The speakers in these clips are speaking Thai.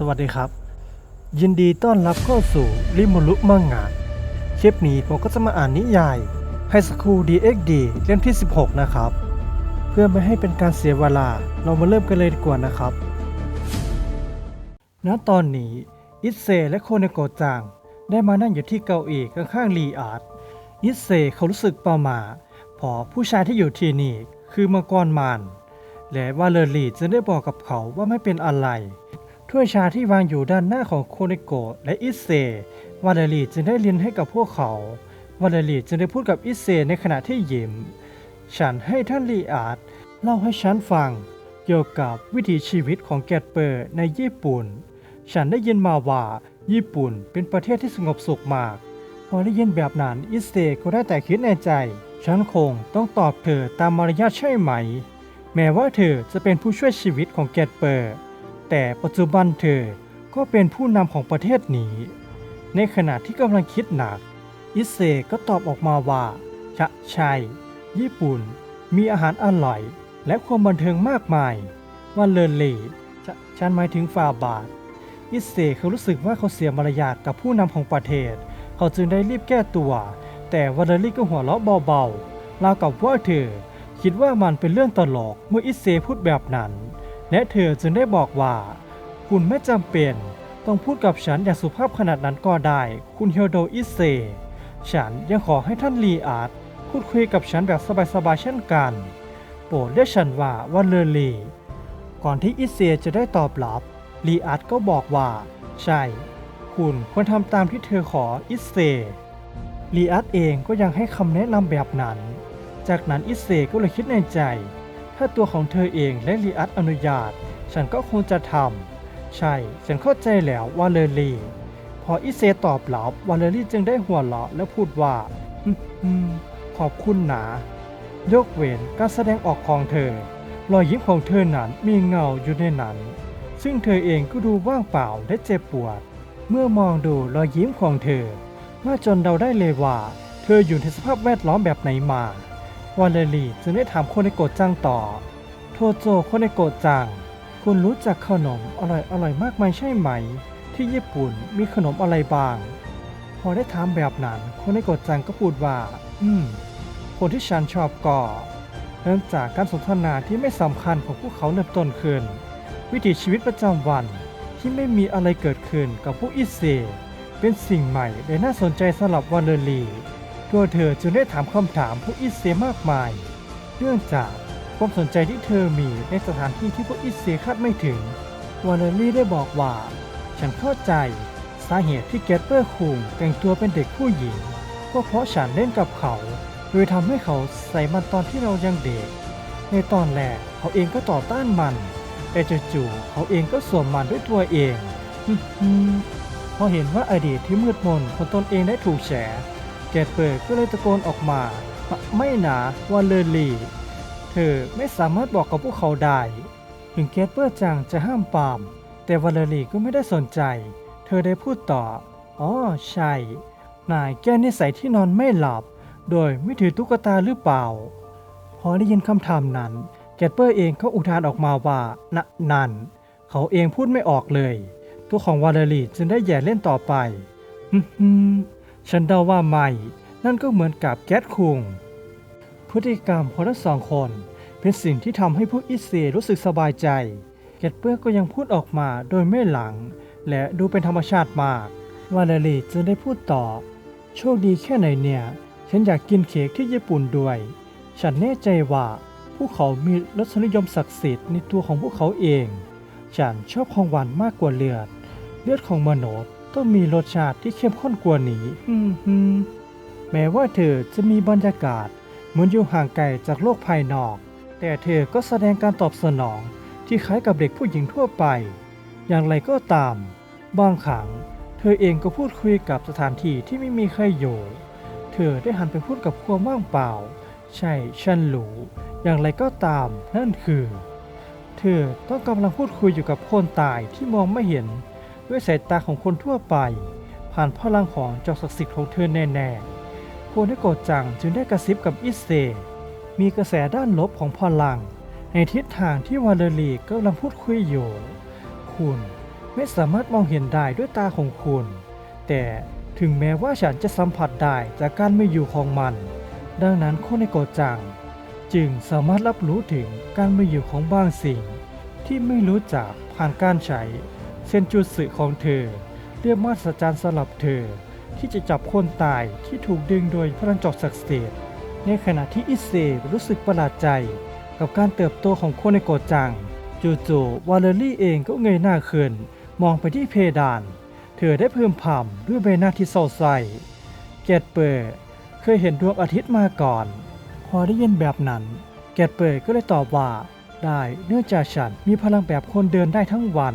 สวัสดีครับ ยินดีต้อนรับเข้าสู่ริมุรุมังงะคลิปนี้ผมก็จะมาอ่านนิยายไฮสคูล DXD เล่มที่ 16 นะครับ เพื่อไม่ให้เป็นการเสียเวลาเรามาเริ่มกันเลยดีกว่านะครับ ณตอนนี้ อิเซและโคเนโกจังได้มานั่งอยู่ที่เก้าอี้ข้างๆลีอาร์ตอิเซเขารู้สึกประหม่าเพอผู้ชายที่อยู่ที่นี่คือมังกรมานและว่าเลอรีจึงได้บอกกับเขาว่าไม่เป็นอะไร ถ้วยชาที่วางอยู่ด้านหน้าของโคเนโกะและอิเซวาเลรีจึงได้เรียนให้กับพวกเขา วาเลรีจึงได้พูดกับอิเซในขณะที่ยิ้ม ฉันให้ท่านลีอาร์ตเล่าให้ฉันฟัง เกี่ยวกับวิถีชีวิตของแกตเปอร์ในญี่ปุ่น ฉันได้ยินมาว่าญี่ปุ่นเป็นประเทศที่สงบสุขมาก พอได้ยินแบบนั้นอิเซก็ได้แต่คิดในใจ ฉันคงต้องตอบเธอตามมารยาทใช่ไหม แม้ว่าเธอจะเป็นผู้ช่วยชีวิตของแกตเปอร์ แต่ปัจจุบันเธอก็เป็นผู้นำของประเทศนี้ ในขณะที่กำลังคิดหนัก อิเซก็ตอบออกมาว่าชะใช่ญี่ปุ่น มีอาหารอร่อย และความบันเทิงมากมาย ว่าเลนเล่ชะฉันหมายถึงฟาบาท อิเซเขารู้สึกว่าเขาเสียมารยาทกับผู้นำของประเทศ เขาจึงได้รีบแก้ตัว แต่วาเลรี่ก็หัวเราะเบาๆราวกับว่าเธอคิดว่ามันเป็นเรื่องตลกเมื่ออิเซพูดแบบนั้น และเธอจึงได้บอกว่า คุณไม่จำเป็นต้องพูดกับฉันอย่างสุภาพขนาดนั้นก็ได้ คุณเฮโดอิเซ ฉันยังขอให้ท่านลีอาร์ตพูดคุยกับฉันแบบสบายๆเช่นกัน โปรดเรียกฉันว่าวันเลอลีก่อนที่อิเซจะได้ตอบรับลีอาร์ตก็บอกว่า ใช่ คุณควรทำตามที่เธอขออิเซลีอาร์ตเองก็ยังให้คำแนะนำแบบนั้น จากนั้นอิเซก็เลยคิดในใจ ถ้าตัวของเธอเองและลีอัตอนุญาต ฉันก็คงจะทำ ใช่ ฉันเข้าใจแล้วว่าเลอรี่ พออิเซตอบรับวาเลอรี่จึงได้หัวเราะและพูดว่าอขอบคุณนะยกเว้นการแสดงออกของเธอ รอยยิ้มของเธอนั้นมีเงาอยู่ในนั้น ซึ่งเธอเองก็ดูว่างเปล่าและเจ็บปวด เมื่อมองดูรอยยิ้มของเธอว่าจนเดาได้เลยว่า เธออยู่ในสภาพแวดล้อมแบบไหนมา วาเลรีจึงได้ถามโคเนโกจังต่อ โทโจโคเนโกจัง คุณรู้จักขนมอร่อยอร่อยมากมายใช่ไหม ที่ญี่ปุ่นมีขนมอะไรบ้าง พอได้ถามแบบนั้นโคเนโกจังก็พูดว่า อืม คนที่ฉันชอบก็เริ่มจากการสนทนาที่ไม่สำคัญของพวกเขาเริ่มต้นขึ้น วิถีชีวิตประจำวันที่ไม่มีอะไรเกิดขึ้นกับผู้อิเซเป็นสิ่งใหม่และน่าสนใจสำหรับวาเลรี ตัวเธอจึงได้ถามคำถามผู้อิสเซมากมาย เนื่องจากความสนใจที่เธอมีในสถานที่ที่พวกอิสเซคาดไม่ถึงวาเลรี่ได้บอกว่า ฉันเข้าใจสาเหตุที่แกตเปอร์คุงแต่งตัวเป็นเด็กผู้หญิงก็เพราะฉันเล่นกับเขา โดยทำให้เขาใส่มันตอนที่เรายังเด็ก ในตอนแรกเขาเองก็ต่อต้านมัน แต่จู่ๆเขาเองก็สวมมันด้วยตัวเองฮึ่มพอเห็นว่าอดีตที่มืดมนของตนเองได้ถูกแฉ แกตเปิดก็เลยตะโกนออกมา ไม่นะว่าเลอรี่ เธอไม่สามารถบอกกับพวกเขาได้ ถึงแกตเปอร์จังจะห้ามปาม แต่วาเลรี่ก็ไม่ได้สนใจ เธอได้พูดต่อ อ๋อ ใช่ นายแก้นิสัยที่นอนไม่หลับ โดยไม่ถือตุ๊กตาหรือเปล่า พอได้ยินคำถามนั้น แกตเปอร์เองก็อุทานออกมาว่านะนั่น เขาเองพูดไม่ออกเลย ตัวของวาเลรี่จึงได้แย่เล่นต่อไปฮึฮึม ฉันเดาว่าไม่ นั่นก็เหมือนกับแก๊สคุง พฤติกรรมของทั้งสองคนเป็นสิ่งที่ทำให้ผู้อิเซรู้สึกสบายใจ แกตเปอร์ก็ยังพูดออกมาโดยไม่หลัง และดูเป็นธรรมชาติมาก วาเลรีจึงได้พูดต่อ โชคดีแค่ไหนเนี่ย ฉันอยากกินเค้กที่ญี่ปุ่นด้วย ฉันแน่ใจว่าพวกเขามีรสนิยมศักดิ์สิทธิ์ในตัวของพวกเขาเอง ฉันชอบของหวานมากกว่าเลือด เลือดของมนุษย์ ต้องมีรสชาติที่เข้มข้นกว่านี้ฮึมฮึมแม้ว่าเธอจะมีบรรยากาศ เหมือนอยู่ห่างไกลจากโลกภายนอก แต่เธอก็แสดงการตอบสนองที่คล้ายกับเด็กผู้หญิงทั่วไป อย่างไรก็ตาม บางครั้งเธอเองก็พูดคุยกับสถานที่ที่ไม่มีใครอยู่ เธอได้หันไปพูดกับความว่างเปล่า ใช่ ฉันรู้ อย่างไรก็ตาม นั่นคือ เธอต้องกำลังพูดคุยอยู่กับคนตายที่มองไม่เห็น ด้วยสายตาของคนทั่วไป ผ่านพลังของจอศักดิ์สิทธิ์ของเธอแน่ๆโคเนโกะจังจึงได้กระซิบกับอิเซ มีกระแสด้านลบของพลัง ในทิศทางที่วาเลรีกำลังพูดคุยอยู่ คุณไม่สามารถมองเห็นได้ด้วยตาของคุณ แต่ถึงแม้ว่าฉันจะสัมผัสได้จากการไม่อยู่ของมัน ดังนั้นโคเนโกะจัง จึงสามารถรับรู้ถึงการไม่อยู่ของบางสิ่ง ที่ไม่รู้จักผ่านการใช้ เส้นจุดสื่อของเธอ เรียกมาสจารย์สำหรับเธอ ที่จะจับคนตายที่ถูกดึงโดยพลังจอกศักดิ์สิทธิ์ในขณะที่อิเซรู้สึกประหลาดใจ กับการเติบโตของโคเนโกจัง จู่ๆวาเลรี่เองก็เงยหน้าขึ้น มองไปที่เพดาน เธอได้เพิ่มพำด้วยใบหน้าที่เศร้าใสเกตเปอร์เคยเห็นดวงอาทิตย์มาก่อน พอได้ยินแบบนั้นเกตเปอร์ก็เลยตอบว่า ได้เนื่องจากฉันมีพลังแบบคนเดินได้ทั้งวัน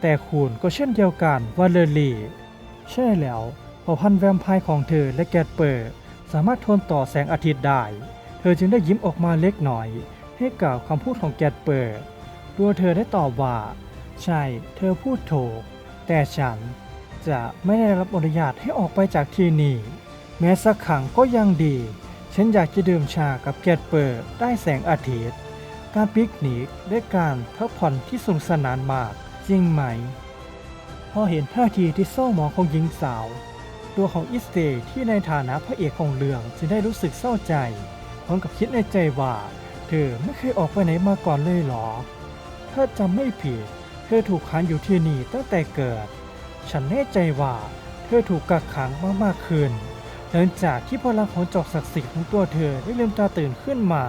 แต่คุณก็เช่นเดียวกันวาเลรีใช่แล้วเผ่าพันธุ์แวมไพร์ของเธอและแกตเปอร์สามารถทนต่อแสงอาทิตย์ได้ เธอจึงได้ยิ้มออกมาเล็กน้อย ให้กับคำพูดของแกตเปอร์ตัวเธอได้ตอบว่า ใช่ เธอพูดถูก แต่ฉันจะไม่ได้รับอนุญาตให้ออกไปจากที่นี่ แม้สักครั้งก็ยังดี ฉันอยากจะดื่มชากับแกตเปอร์ได้แสงอาทิตย์ การปิกนิกได้การพักผ่อนที่สนุกสนานมาก จริงไหม พอเห็นท่าทีที่เศร้าหมองของหญิงสาว ตัวของอิสเตที่ในฐานะพระเอกของเรื่องจึงได้รู้สึกเศร้าใจพร้อมกับคิดในใจว่า เธอไม่เคยออกไปไหนมาก่อนเลยเหรอ ถ้าจำไม่ผิด เธอถูกขังอยู่ที่นี่ตั้งแต่เกิด ฉันแน่ใจว่า เธอถูกกักขังมากๆขึ้นหลังจากที่พลังของจอกศักดิ์สิทธิ์ของตัวเธอได้ลืมตาตื่นขึ้นมา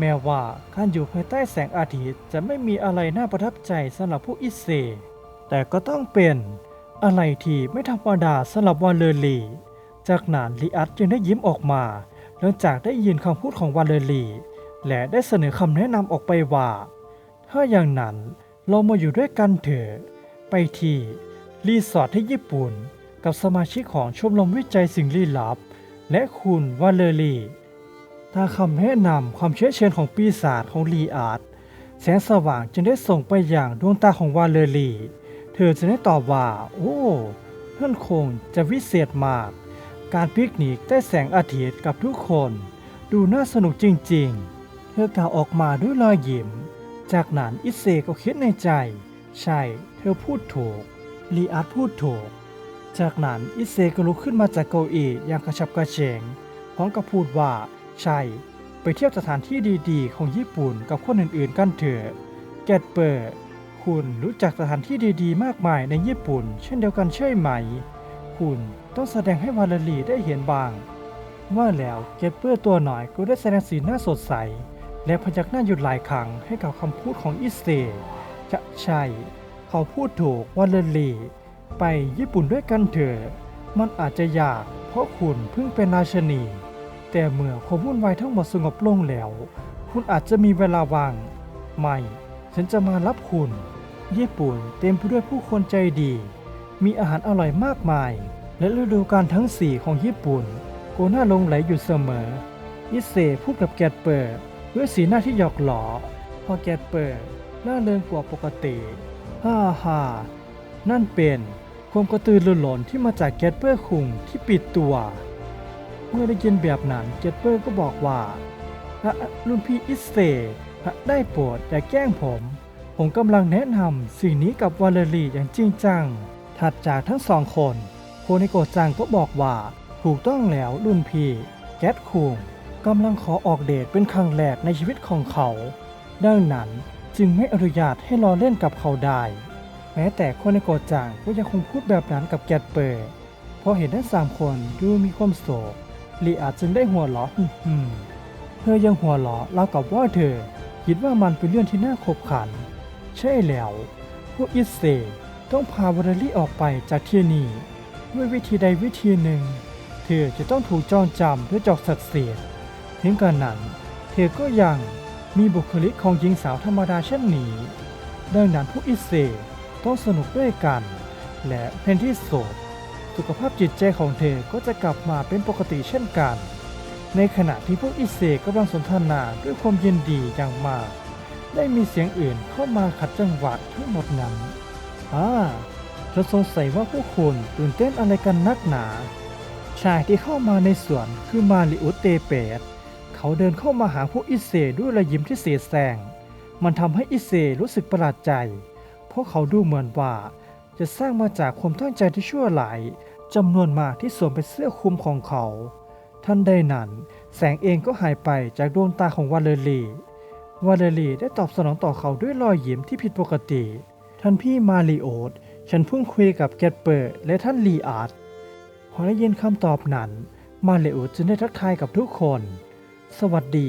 แม้ว่าการอยู่ภายใต้แสงอาทิตย์จะไม่มีอะไรน่าประทับใจสำหรับผู้อิเซ แต่ก็ต้องเป็นอะไรที่ไม่ธรรมดาสำหรับวาเลอรี จากนั้นลีอัตจึงได้ยิ้มออกมาหลังจากได้ยินคำพูดของวาเลอรี และได้เสนอคำแนะนำออกไปว่า ถ้าอย่างนั้นเรามาอยู่ด้วยกันเถอะ ไปที่รีสอร์ทที่ญี่ปุ่น กับสมาชิกของชมรมวิจัยสิ่งลี้ลับ และคุณวาเลอรี ตาคำแนะนำความเชี่ยวชาญของปีศาจของลีอาร์ตแสงสว่างจึงได้ส่งไปอย่างดวงตาของวาเลรี เธอจะได้ตอบว่า โอ้นั่นคงจะวิเศษมาก การปิกนิกใต้แสงอาทิตย์กับทุกคน ดูน่าสนุกจริงๆ เธอกล่าวออกมาด้วยรอยยิ้ม จากนั้นอิเซก็คิดในใจ ใช่ เธอพูดถูก ลีอาร์ตพูดถูก จากนั้นอิเซก็ลุกขึ้นมาจากเก้าอี้อย่างกระฉับกระเฉงพร้อมกับพูดว่า ใช่ ไปเที่ยวสถานที่ดีๆ ของญี่ปุ่นกับคนอื่นๆ กันเถอะแกตเปอร์คุณรู้จักสถานที่ดีๆ มากมายในญี่ปุ่น เช่นเดียวกันใช่ไหม คุณต้องแสดงให้วาลรีได้เห็นบ้าง ว่าแล้วเกตเปอร์ตัวหน่อยก็ได้แสดงสีหน้าสดใส และพยักหน้าหยุดหลายครั้งให้กับคำพูดของอิเซจะใช่ เขาพูดถูกวาเลรีไปญี่ปุ่นด้วยกันเถอะ มันอาจจะยากเพราะคุณเพิ่งเป็นราชนี แต่เมื่อความวุ่นวายทั้งหมดสงบลงแล้ว คุณอาจจะมีเวลาว่าง ไม่ ฉันจะมารับคุณ ญี่ปุ่นเต็มไปด้วยผู้คนใจดี มีอาหารอร่อยมากมาย และฤดูกาลทั้งสี่ของญี่ปุ่นโกน่าหลงไหลอยู่เสมอ อิเซพูดกับแกตเปอร์ด้วยสีหน้าที่หยอกหลอพอแกตเปอร์ล่าเริงกว่าปกติ ฮ่าฮ่านั่นเป็นความกระตือรือร้นที่มาจากแกตเปอร์คุงที่ปิดตัว เมื่อได้ยินแบบนั้นแกตเปอร์ก็บอกว่าอะรุ่นพี่อิสเซอะได้โปรดอย่าแกล้งผม ผมกำลังแนะนำสิ่งนี้กับวาเลรีอย่างจริงจัง ถัดจากทั้งสองคนโคนิโกจังก็บอกว่าถูกต้องแล้วรุ่นพี่แกตคุงกำลังขอออกเดทเป็นครั้งแรกในชีวิตของเขา ดังนั้นจึงไม่อนุญาตให้รอเล่นกับเขาได้ แม้แต่โคนิโกจังก็ยังคงพูดแบบนั้นกับแกตเปอร์พอเห็นทั้งสามคนดูมีความโศก ลีอาจจึงได้หัวเราะฮึมๆเธอยังหัวเราะราวกับว่าเธอ คิดว่ามันเป็นเรื่องที่น่าขบขัน ใช่แล้ว พวกอิสเซต้องพาวาเลรี่ออกไปจากที่นี่ด้วยวิธีใดวิธีหนึ่ง เธอจะต้องถูกจองจำด้วยจอกศักดิ์สิทธิ์ถึงกระนั้น เธอก็ยังมีบุคลิกของหญิงสาวธรรมดาเช่นนี้ดังนั้นพวกอิสเซต้องสนุกด้วยกัน และแทนที่สุด สุขภาพจิตใจของเธอก็จะกลับมาเป็นปกติเช่นกัน ในขณะที่พวกอิเซกำลังสนทนาด้วยความยินดีอย่างมาก ได้มีเสียงอื่นเข้ามาขัดจังหวะทั้งหมดนั้นอ่าฉันสงสัยว่าพวกคุณตื่นเต้นอะไรกันนักหนา ชายที่เข้ามาในสวนคือมาริอุเตเปตเขาเดินเข้ามาหาพวกอิเซด้วยรอยยิ้มที่เสียแสง มันทำให้อิเซรู้สึกประหลาดใจ เพวกเขาดูเหมือนว่าจะสร้างมาจากความตั้งใจที่ชั่วหลาย จำนวนมากที่สวมเป็นเสื้อคลุมของเขา ท่านใดนั้น แสงเองก็หายไปจากดวงตาของวาเลรีวาเลรีได้ตอบสนองต่อเขาด้วยรอยยิ้มที่ผิดปกติ ท่านพี่มาริโอตฉันเพิ่งคุยกับแกตเปอร์และท่านลีอาร์ตพอได้ยินคำตอบนั้น มาริโอตจึงได้ทักทายกับทุกคน สวัสดี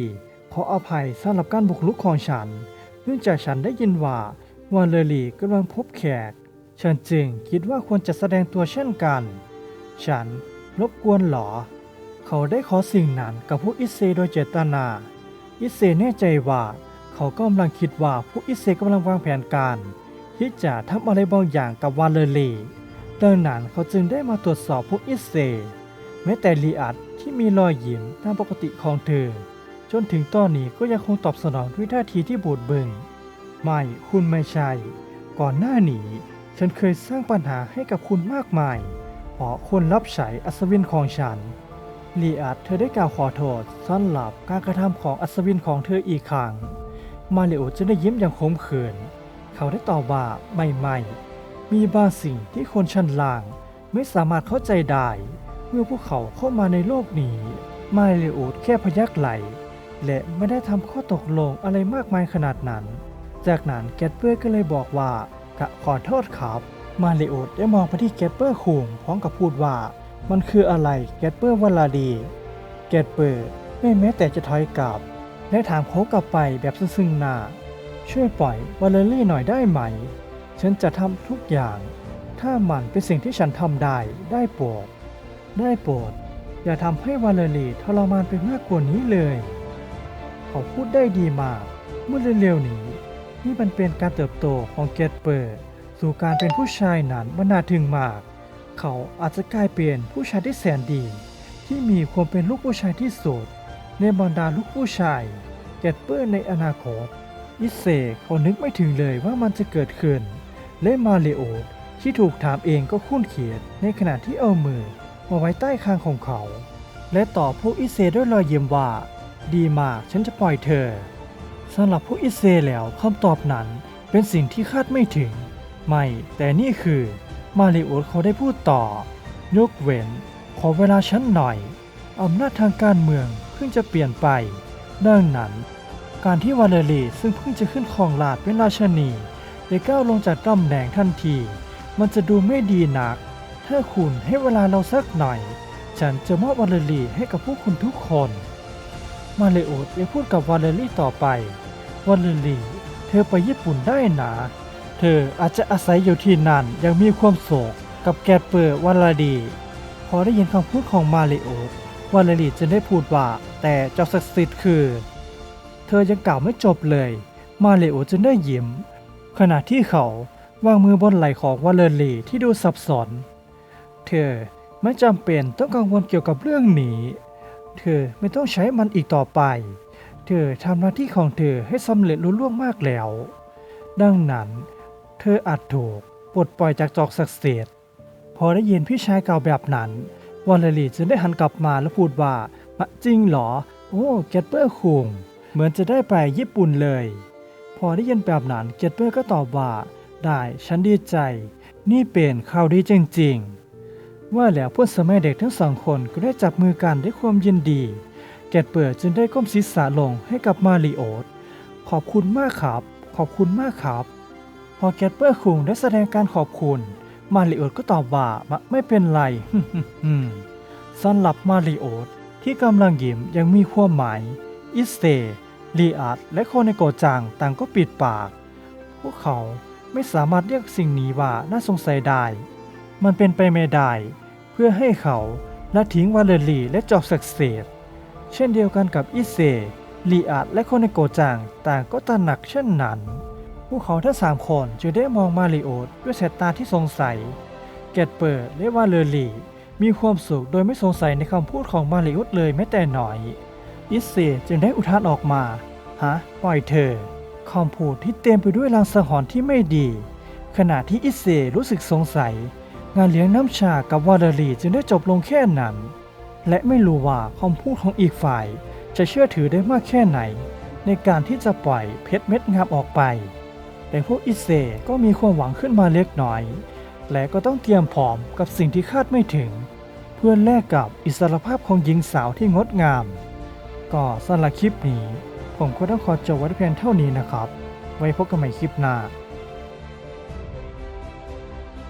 ขออภัยสำหรับการบุกรุกของฉัน เนื่องจากฉันได้ยินว่าวาเลรีกำลังพบแขก ฉันจึงคิดว่าควรจะแสดงตัวเช่นกัน ฉันรบกวนหรอ เขาได้ขอสิ่งนั้นกับผู้อิเซโดยเจตนา อิเซแน่ใจว่าเขากำลังคิดว่าผู้อิเซกำลังวางแผนการ ที่จะทำอะไรบางอย่างกับวาเลรีดังนั้นเขาจึงได้มาตรวจสอบผู้อิเซแม้แต่ลีอัดที่มีรอยยิ้มตามปกติของเธอ จนถึงตอนนี้ก็ยังคงตอบสนองด้วยท่าทีที่บูดเบิงไม่คุณไม่ใช่ ก่อนหน้านี้ ฉันเคยสร้างปัญหาให้กับคุณมากมาย เพราะคนรับใช้อัศวินของฉันลีอาดเธอได้กล่าวขอโทษสำหรับการกระทำของอัศวินของเธออีกครั้ง มาริโอจะได้ยิ้มอย่างขมขื่นเขาได้ตอบว่าไม่ไม่มีบางสิ่งที่คนชั้นล่างไม่สามารถเข้าใจได้ เมื่อพวกเขาเข้ามาในโลกนี้ มาริโอแค่พยักไหล และไม่ได้ทำข้อตกลงอะไรมากมายขนาดนั้น จากนั้นแกตเปอร์ก็เลยบอกว่ากะขอโทษครับ มาริโอได้มองไปที่แกตเปอร์คุงพร้อมกับพูดว่า มันคืออะไรแกตเปอร์วลาดีแกตเปอร์ไม่แม้แต่จะถอยกลับ และถามเขากลับไปแบบซึ่งหน้า ช่วยปล่อยวาเลรี่หน่อยได้ไหม ฉันจะทำทุกอย่าง ถ้ามันเป็นสิ่งที่ฉันทำได้ได้โปรดได้โปรดอย่าทำให้วาเลรีทรมานไปมากกว่านี้เลย เขาพูดได้ดีมาก เมื่อเร็วๆนี้นี่มันเป็นการเติบโตของเกตเปอร์ สู่การเป็นผู้ชายนั้นมันน่าถึงมาก เขาอาจจะกลายเป็นผู้ชายที่แสนดี ที่มีความเป็นลูกผู้ชายที่สุดในบรรดาลูกผู้ชายเกตเปอร์ในอนาคต อิเซเขานึกไม่ถึงเลยว่ามันจะเกิดขึ้น และมาเลโอที่ถูกถามเองก็คุ้นเขียดในขณะที่เอามือมาไว้ใต้คางของเขา และตอบพวกอิเซด้วยรอยยิ้มว่า ดีมากฉันจะปล่อยเธอสำหรับพวกอิเซแล้วคำตอบนั้นเป็นสิ่งที่คาดไม่ถึง ไม่ แต่นี่คือมาริโอเขาได้พูดต่อยกเว้น ขอเวลาฉันหน่อย อำนาจทางการเมืองเพิ่งจะเปลี่ยนไป ดังนั้น การที่วาเลรีซึ่งเพิ่งจะขึ้นครองราชเป็นราชนีได้ก้าวลงจากตำแหน่งทันที มันจะดูไม่ดีนัก ถ้าคุณให้เวลาเราสักหน่อย ฉันจะมอบวาเลรีให้กับพวกคุณทุกคน มาเลโอดยังพูดกับวาเลรีต่อไป วาเลรีเธอไปญี่ปุ่นได้นะ เธออาจจะอาศัยอยู่ที่นั่นยังมีความโศกกับแกเปอร์วาลาดี พอได้ยินคำพูดของมาเลโอวาเลรีจึงได้พูดว่า แต่เจ้าศักดิ์สิทธิ์คือ เธอยังกล่าวไม่จบเลย มาเลโอจึงได้ยิ้ม ขณะที่เขาวางมือบนไหล่ของวาเลรีที่ดูสับสน เธอไม่จำเป็นต้องกังวลเกี่ยวกับเรื่องนี้ เธอไม่ต้องใช้มันอีกต่อไป เธอทำหน้าที่ของเธอให้สำเร็จรุ่ล่วงมากแล้ว ดังนั้น เธออาจถูกปลดปล่อยจากจอกศักดิ์สิทธิ์พอได้ยินพี่ชายเก่าแบบนั้นวอลเลรีจึงได้หันกลับมาแล้วพูดว่ามะจริงเหรอ โอ้เกตเปอร์คุงเหมือนจะได้ไปญี่ปุ่นเลย พอได้ยินแบบนั้นเกตเปอร์ก็ตอบว่า ได้ฉันดีใจ นี่เป็นข่าวดีจริงๆ ว่าแล้วพวกสมัยเด็กทั้งสองคนก็ได้จับมือกันด้วยความยินดีเกตเปอร์จึงได้ก้มศีรษะลงให้กับมาริโอตขอบคุณมากครับ ขอบคุณมากครับ พอแกตเปอร์คุงได้แสดงการขอบคุณ มาริโอตก็ตอบว่าไม่เป็นไรสำหรับมาริโอตที่กำลังยิ้มยังมีความหมาย อิสเตลีอาร์ตและโคเนโกจังต่างก็ปิดปาก พวกเขาไม่สามารถเรียกสิ่งนี้ว่าน่าสงสัยได้ มันเป็นไปไม่ได้ เพื่อให้เขาละทิ้งวาเลรีและจอบศักดิ์สิทธิ์เช่นเดียวกันกับอิเซลีอาร์ตและโคเนโกจังต่างก็ตระหนักเช่นนั้น พวกเขาทั้งสามคนจึงได้มองมาริโอตด้วยสายตาที่สงสัย เกตเปิดและวาเลอรีมีความสุขโดยไม่สงสัยในคำพูดของมาริโอตเลยแม้แต่หน่อย อิสเซจึงได้อุทานออกมา ฮะ ปล่อยเธอคำพูดที่เต็มไปด้วยลางสหรณ์ที่ไม่ดี ขณะที่อิสเซรู้สึกสงสัย งานเลี้ยงน้ำชากับวาเลอรีจึงได้จบลงแค่นั้น และไม่รู้ว่าคำพูดของอีกฝ่าย จะเชื่อถือได้มากแค่ไหน ในการที่จะปล่อยเพชรเม็ดงามออกไป แต่พวกอิเซก็มีความหวังขึ้นมาเล็กน้อย และก็ต้องเตรียมพร้อมกับสิ่งที่คาดไม่ถึง เพื่อแลกกับอิสรภาพของหญิงสาวที่งดงาม ก็สำหรับคลิปนี้ ผมก็ต้องขอจบไว้เพียงเท่านี้นะครับ ไว้พบกันใหม่คลิปหน้า